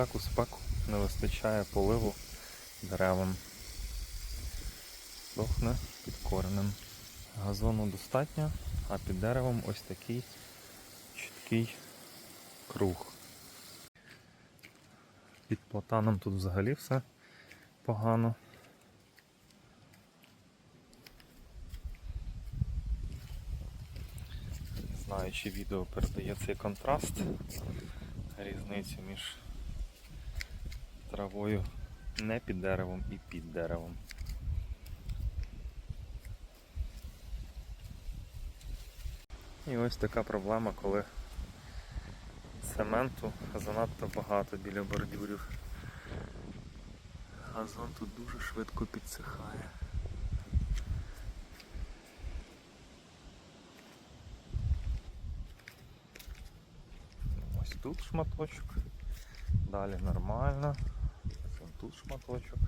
так у спеку не вистачає поливу деревам. Сохне під коренем. Газону достатньо, а під деревом ось такий чіткий круг. Під платаном тут взагалі все погано. Не знаю, чи відео передає цей контраст, різницю між травою не під деревом і під деревом. І ось така проблема, коли цементу занадто багато біля бордюрів. Газон тут дуже швидко підсихає. Ось тут шматочок, далі нормально, тут шматочок.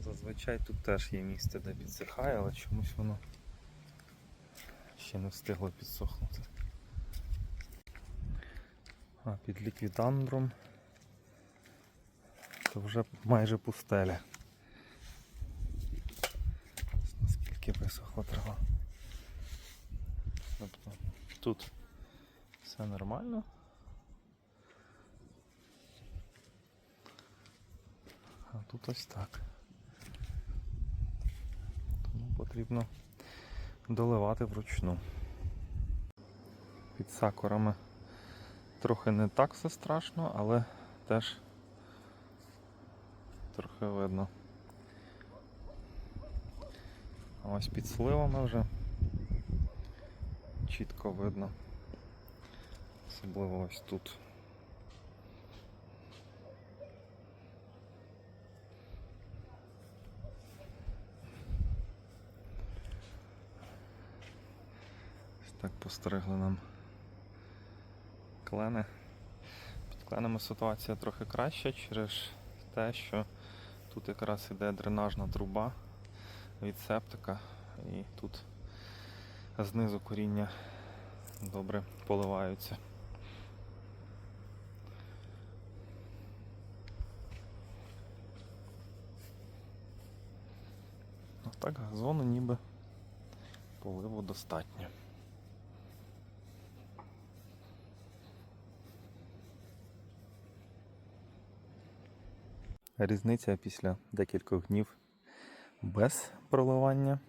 Зазвичай тут теж є місце, де підсихає, але чомусь воно ще не встигло підсохнути. А під ліквідандром то вже майже пустеля. Наскільки висохла трава. Тобто тут все нормально. А тут ось так. Тому потрібно доливати вручну. Під сакурами трохи не так все страшно, але теж трохи видно. А ось під сливами вже чітко видно. Особливо ось тут. Ось так постригли нам клени. Під кленами ситуація трохи краща через те, що тут якраз іде дренажна труба від септика і тут знизу коріння добре поливаються. Так газону ніби поливу достатньо. Різниця після декількох днів без проливання.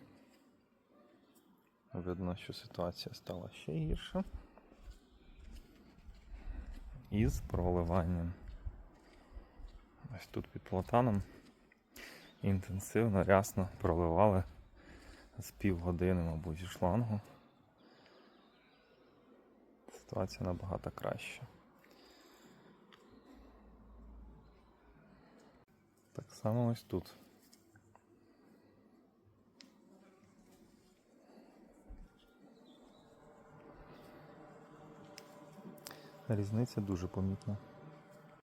Видно, що ситуація стала ще гірша. І з проливанням. Ось тут під платаном інтенсивно, рясно проливали з півгодини, мабуть, зі шлангу. Ситуація набагато краща. Так само ось тут. Різниця дуже помітна.